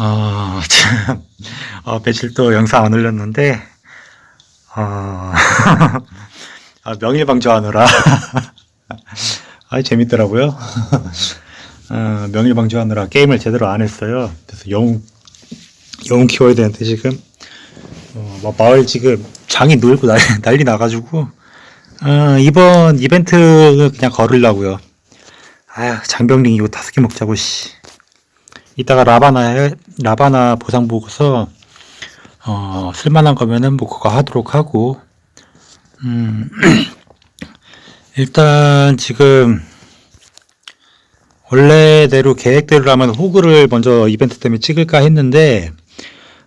어, 참, 어, 또 영상 안 올렸는데, 어, 아, 명일방주하느라, 아, 재밌더라고요. 어, 명일방주하느라 게임을 제대로 안 했어요. 그래서 영웅, 영웅 키워야 되는데, 지금, 어, 막 마을 지금 장이 놀고 난리, 난리 나가지고, 어, 이번 이벤트 그냥 걸으려고요. 아휴, 장병링 이거 다섯 개 먹자고, 씨. 이따가 라바나, 해- 라바나 보상 보고서, 어, 쓸만한 거면은 뭐 그거 하도록 하고, 음, 일단 지금, 원래대로 계획대로라면 호그를 먼저 이벤트 때문에 찍을까 했는데,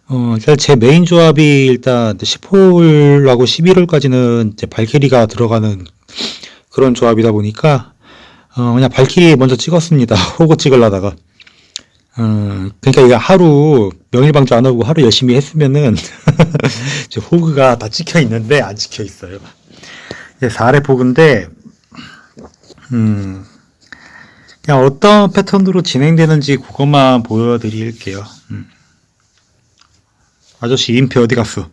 어, 일단 제 메인 조합이 일단 10홀하고 11홀까지는 이제 발키리가 들어가는 그런 조합이다 보니까, 어, 그냥 발키리 먼저 찍었습니다. 호그 찍으려다가. 어, 그러니까 이게 하루 명일방주 안 하고 하루 열심히 했으면은 호그가 다 찍혀 있는데 안 찍혀 있어요. 이제 4렙 호그인데 음, 그냥 어떤 패턴으로 진행되는지 그것만 보여드릴게요. 음. 아저씨 인피 어디 갔어?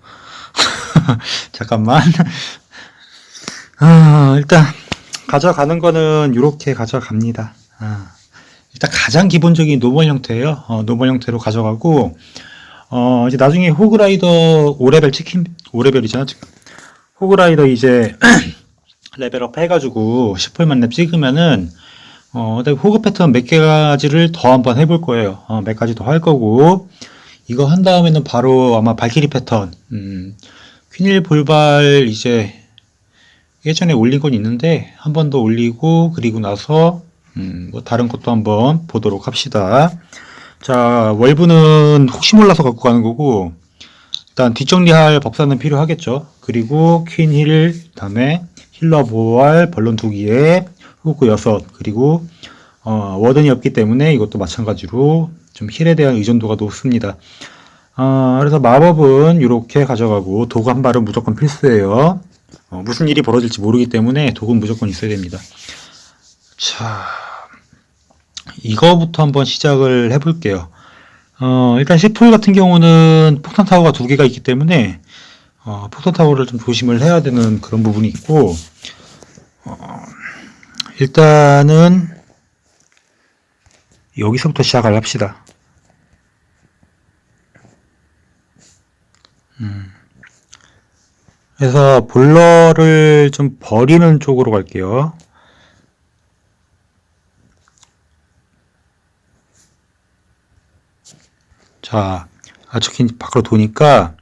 잠깐만. 아, 일단 가져가는 거는 이렇게 가져갑니다. 아. 일단 가장 기본적인 노멀 형태예요. 어, 노멀 형태로 가져가고 어, 이제 나중에 호그라이더 5레벨 치킨 5레벨이잖아 지금. 호그라이더 이제 레벨업 해가지고 10홀만 랩 찍으면은 어, 호그 패턴 몇 가지를 더 한번 해볼 거예요. 어, 몇 가지 더 할 거고 이거 한 다음에는 바로 아마 발키리 패턴, 음, 퀸일 볼발 이제 예전에 올린 건 있는데 한 번 더 올리고 그리고 나서 음, 뭐 다른 것도 한번 보도록 합시다. 자, 월브는 혹시 몰라서 갖고 가는 거고, 일단 뒷정리할 법사는 필요하겠죠. 그리고 퀸 힐, 다음에 힐러 보활, 벌론 두 개에 후크 여섯, 그리고 어, 워든이 없기 때문에 이것도 마찬가지로 좀 힐에 대한 의존도가 높습니다. 어, 그래서 마법은 이렇게 가져가고 도구 한 발은 무조건 필수예요. 어, 무슨 일이 벌어질지 모르기 때문에 도구는 무조건 있어야 됩니다. 자, 이거부터 한번 시작을 해볼게요. 어, 일단 10풀 같은 경우는 폭탄 타워가 두 개가 있기 때문에 어, 폭탄 타워를 좀 조심을 해야 되는 그런 부분이 있고 어, 일단은 여기서부터 시작을 합시다. 음. 그래서 볼러를 좀 버리는 쪽으로 갈게요. 자, 아츠킨 밖으로 도니까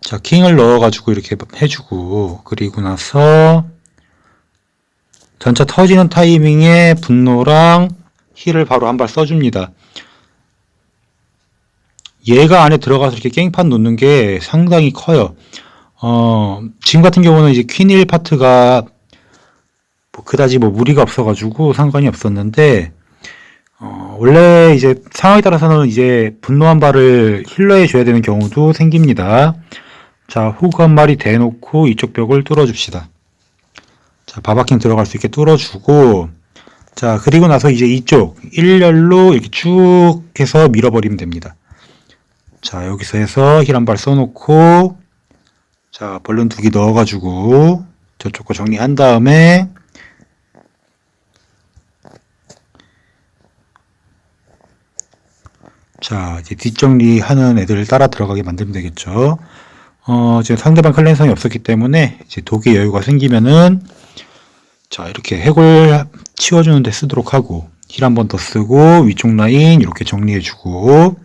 자, 킹을 넣어가지고 이렇게 해주고 그리고 나서 전차 터지는 타이밍에 분노랑 힐을 바로 한 발 써줍니다. 얘가 안에 들어가서 이렇게 깽판 놓는 게 상당히 커요. 어, 지금 같은 경우는 이제 퀸1 파트가 뭐 그다지 뭐 무리가 없어가지고 상관이 없었는데 어, 원래 이제 상황에 따라서는 이제 분노 한 발을 힐러해 줘야 되는 경우도 생깁니다. 자, 호그 한 마리 대놓고 이쪽 벽을 뚫어줍시다. 자, 바바킹 들어갈 수 있게 뚫어주고, 자, 그리고 나서 이제 이쪽 일렬로 이렇게 쭉 해서 밀어버리면 됩니다. 자, 여기서 해서 힐 한 발 써놓고, 자, 벌룬 두 개 넣어가지고, 저쪽 거 정리한 다음에, 자, 이제 뒷정리하는 애들을 따라 들어가게 만들면 되겠죠. 어, 지금 상대방 클랜성이 없었기 때문에 이제 독의 여유가 생기면은 자, 이렇게 핵을 치워주는 데 쓰도록 하고 힐 한 번 더 쓰고 위쪽 라인 이렇게 정리해주고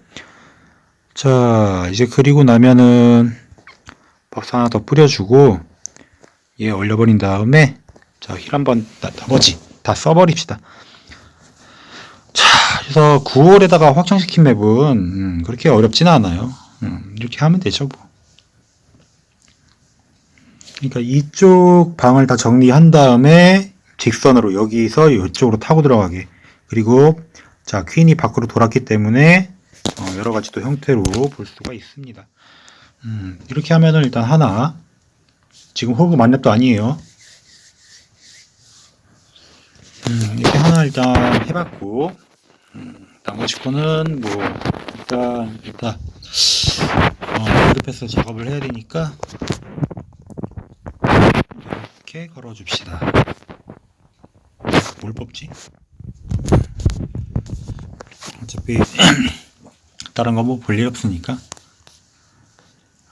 자, 이제 그리고 나면은 박스 하나 더 뿌려주고 얘 올려버린 다음에 자, 힐 한 번 나머지 다 써버립시다. 자, 그래서 9월에다가 확장시킨 맵은 음, 그렇게 어렵지는 않아요. 음, 이렇게 하면 되죠, 뭐. 그러니까 이쪽 방을 다 정리한 다음에 직선으로 여기서 이쪽으로 타고 들어가게. 그리고 자 퀸이 밖으로 돌았기 때문에 어, 여러 가지 또 형태로 볼 수가 있습니다. 음, 이렇게 하면은 일단 하나 지금 호그 만렙도 아니에요. 음, 이렇게 하나 일단 해봤고 음, 나머지 거는 뭐 일단 일단 어, 월드패스 작업을 해야 되니까 이렇게 걸어줍시다. 뭘 뽑지? 어차피 다른 거 뭐 볼 일 없으니까.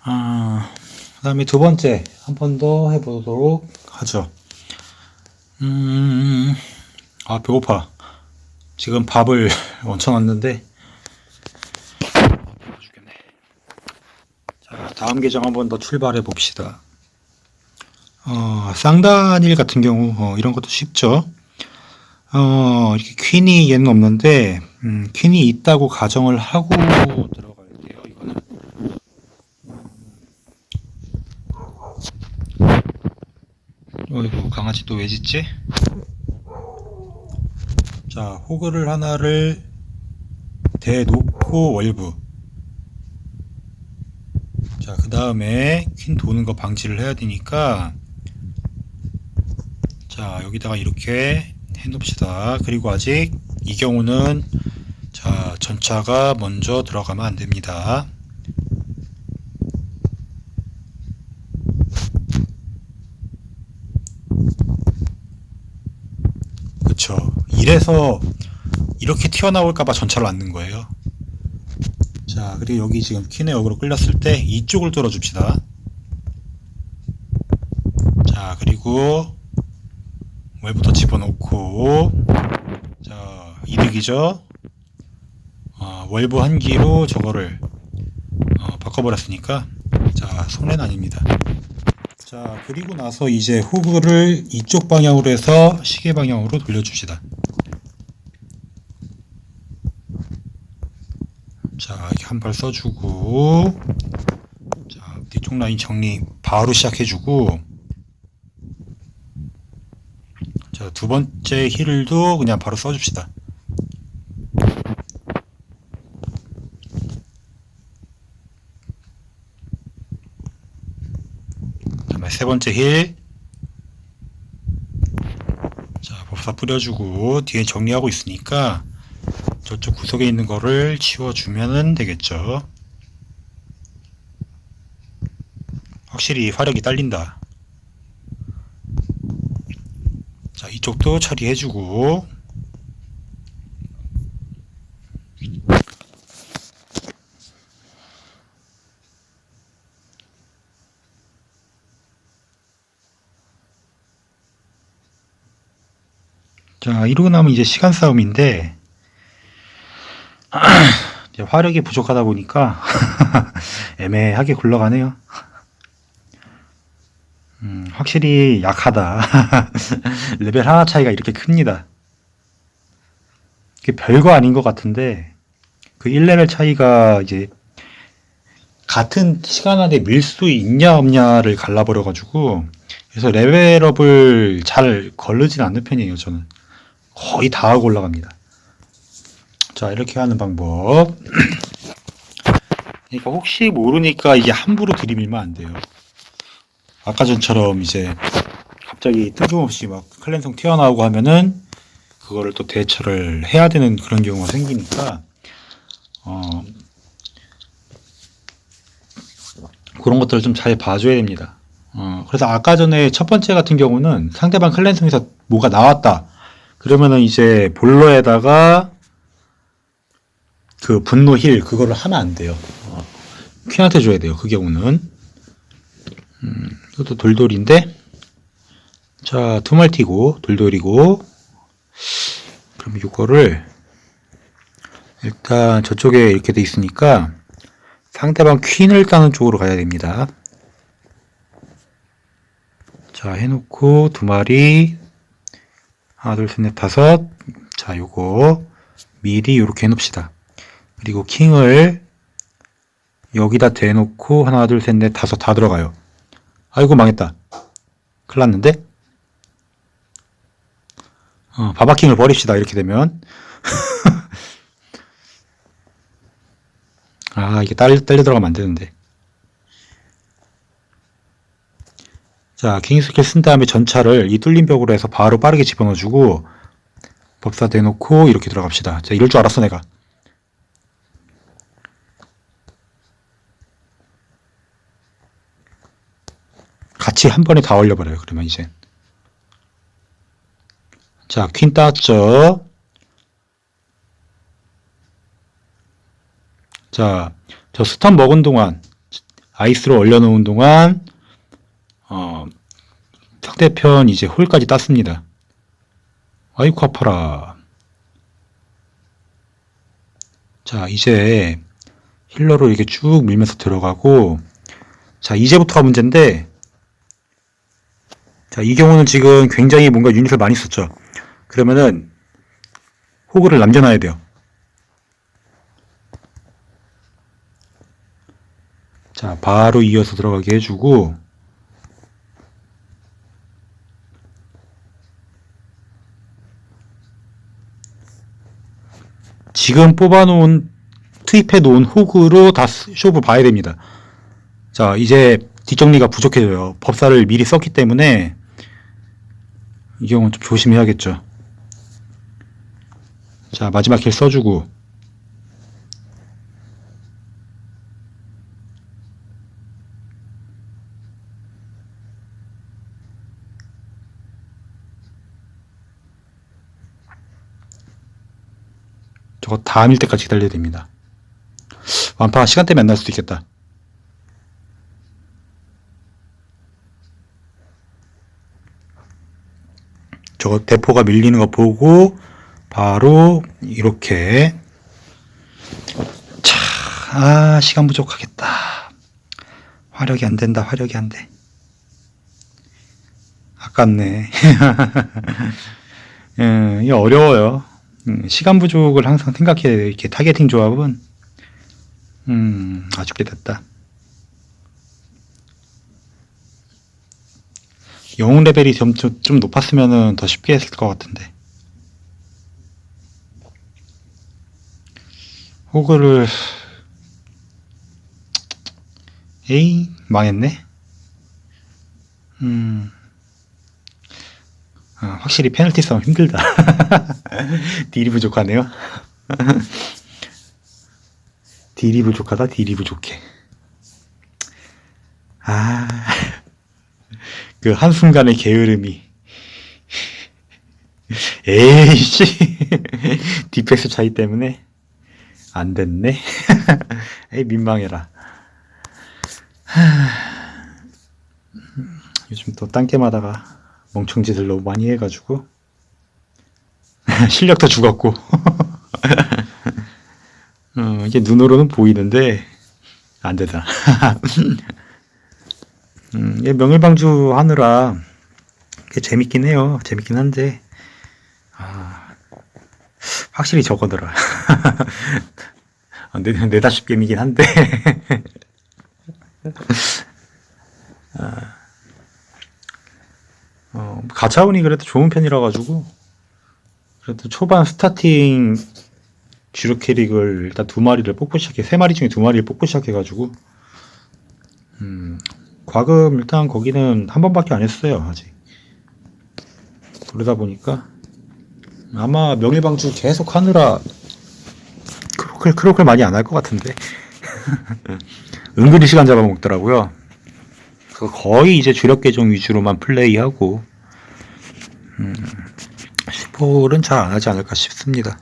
아, 그 다음에 두 번째 한 번 더 해보도록 하죠. 음, 아 배고파. 지금 밥을 얹혀놨는데. 자, 다음 계정 한번 더 출발해 봅시다. 어, 쌍단일 같은 경우 어, 이런 것도 쉽죠. 어, 이렇게 퀸이 얘는 없는데 음, 퀸이 있다고 가정을 하고 들어가야 돼요. 이거는. 어이구 강아지 또 왜 짖지? 자 호그를 하나를 대놓고 월브 자 그 다음에 퀸 도는 거 방지를 해야 되니까 자 여기다가 이렇게 해 놓읍시다. 그리고 아직 이 경우는 자 전차가 먼저 들어가면 안 됩니다 그쵸 이래서 이렇게 튀어나올까봐 전차를 안 넣은 거예요. 자 그리고 여기 지금 퀸의 역으로 끌렸을 때 이쪽을 뚫어줍시다. 자 그리고 외부터 집어넣고 자 이득이죠? 어, 월부 한기로 저거를 어, 바꿔버렸으니까 자 손해는 아닙니다. 자 그리고 나서 이제 후그를 이쪽 방향으로 해서 시계 방향으로 돌려줍시다 자 한 발 써주고. 자 뒤쪽 라인 정리 바로 시작해주고. 자 두 번째 힐도 그냥 바로 써줍시다. 다음에 세 번째 힐. 자, 법사 뿌려주고 뒤에 정리하고 있으니까 저쪽 구석에 있는 거를 치워주면 되겠죠. 확실히 화력이 딸린다. 자, 이쪽도 처리해주고 자, 이러고 나면 이제 시간 싸움인데, 화력이 부족하다 보니까 애매하게 굴러가네요. 음, 확실히 약하다. 레벨 하나 차이가 이렇게 큽니다. 이게 별거 아닌 것 같은데, 그 1레벨 차이가 이제 같은 시간 안에 밀 수 있냐 없냐를 갈라버려 가지고, 그래서 레벨업을 잘 거르진 않는 편이에요, 저는. 거의 다 하고 올라갑니다. 자, 이렇게 하는 방법. 그러니까 혹시 모르니까 이게 함부로 들이밀면 안 돼요. 아까 전처럼 이제 갑자기 뜬금없이 막 클랜성 튀어나오고 하면은 그거를 또 대처를 해야 되는 그런 경우가 생기니까 어 그런 것들을 좀 잘 봐줘야 됩니다. 어 그래서 아까 전에 첫 번째 같은 경우는 상대방 클랜성에서 뭐가 나왔다. 그러면은 이제 볼러에다가 그 분노 힐 그거를 하면 안 돼요. 어, 퀸한테 줘야 돼요. 그 경우는. 음, 이것도 돌돌인데. 자, 투말티고 돌돌이고. 그럼 이거를 일단 저쪽에 이렇게 돼 있으니까 상대방 퀸을 따는 쪽으로 가야 됩니다. 자, 해놓고 두 마리 하나, 둘, 셋, 넷, 다섯. 자, 요거 미리 요렇게 해놓읍시다. 그리고 킹을 여기다 대놓고 하나, 둘, 셋, 넷, 다섯 다 들어가요. 아이고 망했다. 큰일 났는데? 어, 바바킹을 버립시다. 이렇게 되면. 아, 이게 딸, 딸려 들어가면 안 되는데. 자, 킹 스킬 쓴 다음에 전차를 이 뚫린 벽으로 해서 바로 빠르게 집어넣어주고 법사 대놓고 이렇게 들어갑시다. 자, 이럴 줄 알았어, 내가. 같이 한 번에 다 올려버려요. 그러면 이제. 자, 퀸 땄죠. 자, 저 스탑 먹은 동안, 아이스로 올려놓은 동안, 어, 상대편 이제 홀까지 땄습니다. 아이쿠 아파라. 자, 이제 힐러로 이렇게 쭉 밀면서 들어가고, 자, 이제부터가 문제인데, 자, 이 경우는 지금 굉장히 뭔가 유닛을 많이 썼죠. 그러면은, 호구를 남겨놔야 돼요. 자, 바로 이어서 들어가게 해주고, 지금 뽑아놓은, 투입해 놓은 호구로 다 쇼부 봐야 됩니다. 자, 이제 뒷정리가 부족해져요. 법사를 미리 썼기 때문에, 이 경우는 좀 조심해야겠죠. 자, 마지막 길 써주고, 저거 다음일 때까지 기다려야 됩니다. 완파가 시간 때문에 안 날 수도 있겠다. 저거 대포가 밀리는 거 보고 바로 이렇게 차, 아 시간 부족하겠다. 화력이 안 된다. 화력이 안 돼. 아깝네. 예, 이게 어려워요. 음, 시간 부족을 항상 생각해야 돼요. 이렇게 타겟팅 조합은 음, 아쉽게 됐다. 영웅 레벨이 좀, 좀, 좀 높았으면 더 쉽게 했을 것 같은데. 호그를, 에이, 망했네. 음, 아, 확실히 페널티 싸움 힘들다. 딜이 부족하네요. 딜이 부족하다, 딜이 부족해. 아. 그 한순간의 게으름이. 에이씨. 디펙스 차이 때문에? 안 됐네. 에이 민망해라. 하, 요즘 또 딴게임 하다가 멍청짓을 너무 많이 해가지고. 실력도 죽었고. 어, 이게 눈으로는 보이는데 안 되다 음, 명일방주 하느라 꽤 재밌긴 해요. 재밌긴 한데, 아, 확실히 저거더라. 네, 네다섯 게임이긴 한데, 아, 어, 가차운이 그래도 좋은 편이라 가지고, 그래도 초반 스타팅 주력 캐릭을 일단 두 마리를 뽑고 시작해, 세 마리 중에 두 마리를 뽑고 시작해 가지고, 음, 과금 일단 거기는 한 번밖에 안 했어요 아직. 그러다 보니까 아마 명일방주 계속 하느라 크로클 크로클 많이 안 할 것 같은데. 은근히 시간 잡아먹더라고요. 그 거의 이제 주력 계정 위주로만 플레이하고 음, 10홀은 잘 안 하지 않을까 싶습니다.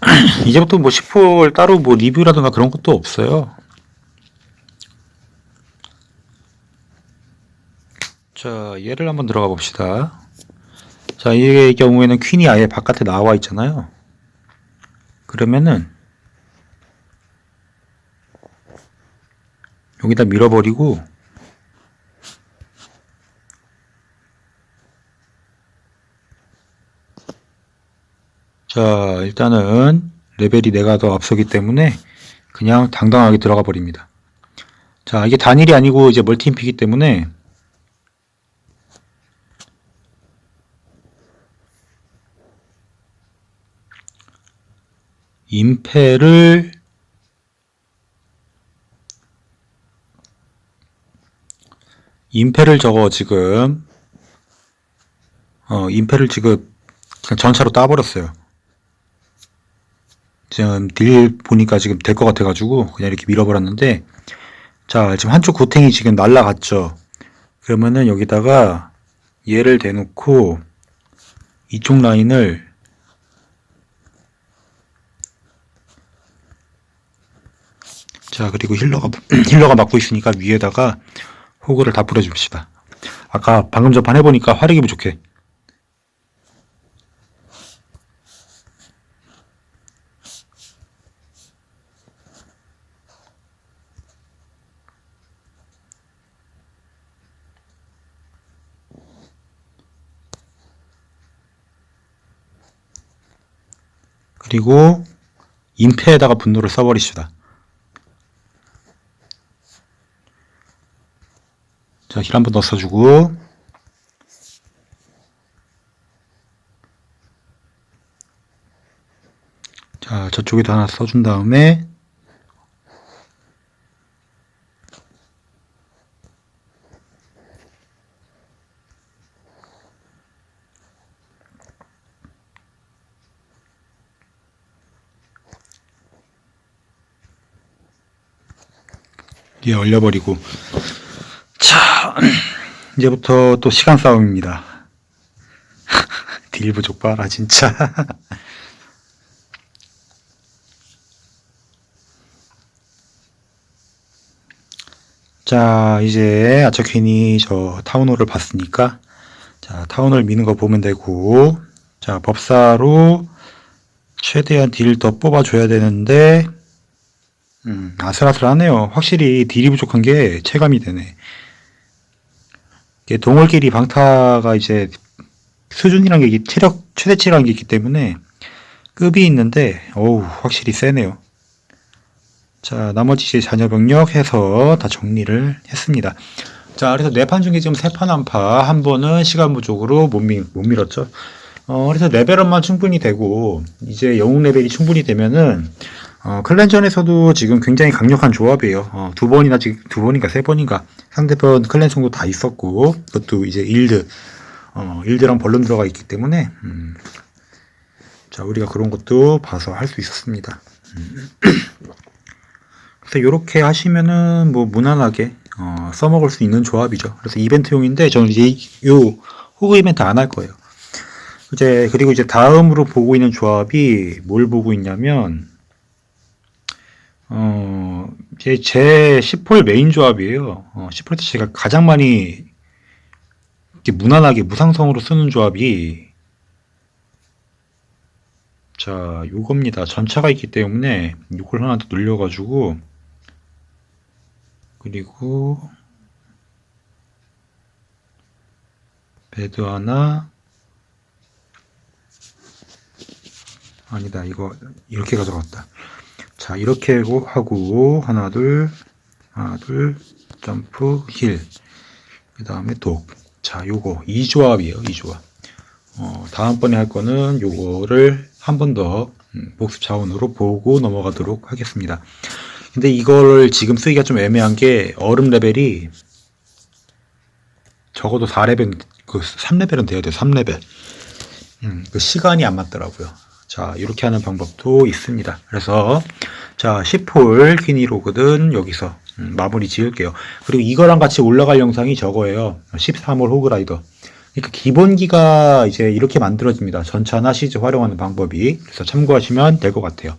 이제부터 뭐 10홀 따로 뭐 리뷰라든가 그런 것도 없어요 자, 얘를 한번 들어가 봅시다. 자, 이 경우에는 퀸이 아예 바깥에 나와 있잖아요. 그러면은 여기다 밀어버리고 자, 일단은 레벨이 내가 더 앞서기 때문에 그냥 당당하게 들어가 버립니다. 자, 이게 단일이 아니고 이제 멀티인피기 때문에 임패를 임패를 저거 지금 어 임패를 지금 그냥 전차로 따버렸어요. 지금 딜 보니까 지금 될 것 같아가지고 그냥 이렇게 밀어버렸는데 자 지금 한쪽 고탱이 지금 날라갔죠. 그러면은 여기다가 얘를 대놓고 이쪽 라인을 자 그리고 힐러가 힐러가 막고 있으니까 위에다가 호그를 다 뿌려줍시다. 아까 방금 전판 해보니까 화력이 부족해. 그리고 인패에다가 분노를 써버리시다. 자, 힐 한번 더 써주고. 자, 저쪽에도 하나 써준 다음에. 얘 얼려버리고. 자, 이제부터 또 시간 싸움입니다. 딜 부족 봐라, 진짜. 자, 이제 아처퀸이 저 타운홀을 봤으니까, 자, 타운홀 미는 거 보면 되고, 자, 법사로 최대한 딜 더 뽑아줘야 되는데, 음, 아슬아슬하네요. 확실히 딜이 부족한 게 체감이 되네. 이게 동물끼리 방타가 이제 수준이란 게 체력 최대치라는 게 있기 때문에 급이 있는데 어우 확실히 세네요. 자 나머지 이제 자녀 병력 해서 다 정리를 했습니다. 자 그래서 네 판 중에 지금 세 판 한 파 한 번은 시간 부족으로 못, 밀, 못 밀었죠. 어 그래서 레벨업만 충분히 되고 이제 영웅 레벨이 충분히 되면은 어, 클랜전에서도 지금 굉장히 강력한 조합이에요. 어, 두 번이나 지금 두 번인가 세 번인가 상대편 클랜송도 다 있었고 그것도 이제 일드 어, 일드랑 벌룬 들어가 있기 때문에 음, 자 우리가 그런 것도 봐서 할 수 있었습니다. 음. 그래서 이렇게 하시면은 뭐 무난하게 어, 써먹을 수 있는 조합이죠. 그래서 이벤트용인데 저는 이제 요 호그 이벤트 안 할 거예요. 이제 그리고 이제 다음으로 보고 있는 조합이 뭘 보고 있냐면 어, 제, 제 10홀 메인 조합이에요. 어, 10홀 때 제가 가장 많이 이렇게 무난하게 무상성으로 쓰는 조합이 자, 요겁니다. 전차가 있기 때문에 이걸 하나 더 늘려가지고 그리고 배드 하나 아니다 이거 이렇게 가져갔다 자 이렇게 하고, 하나 둘 하나 둘 점프 힐 그 다음에 독 자 요거. 이 조합이에요 이 조합. 어, 다음번에 할 거는 요거를 한 번더 음, 복습 자원으로 보고 넘어가도록 하겠습니다. 근데 이걸 지금 쓰기가 좀 애매한 게 얼음 레벨이 적어도 4레벨 그 3레벨은 돼야 돼요 3레벨. 음, 그 시간이 안 맞더라고요 자, 이렇게 하는 방법도 있습니다. 그래서, 자, 10홀 퀴니로그든 여기서 음, 마무리 지을게요. 그리고 이거랑 같이 올라갈 영상이 저거예요. 13홀 호그라이더. 그러니까 기본기가 이제 이렇게 만들어집니다. 전차나 시즈 활용하는 방법이. 그래서 참고하시면 될 것 같아요.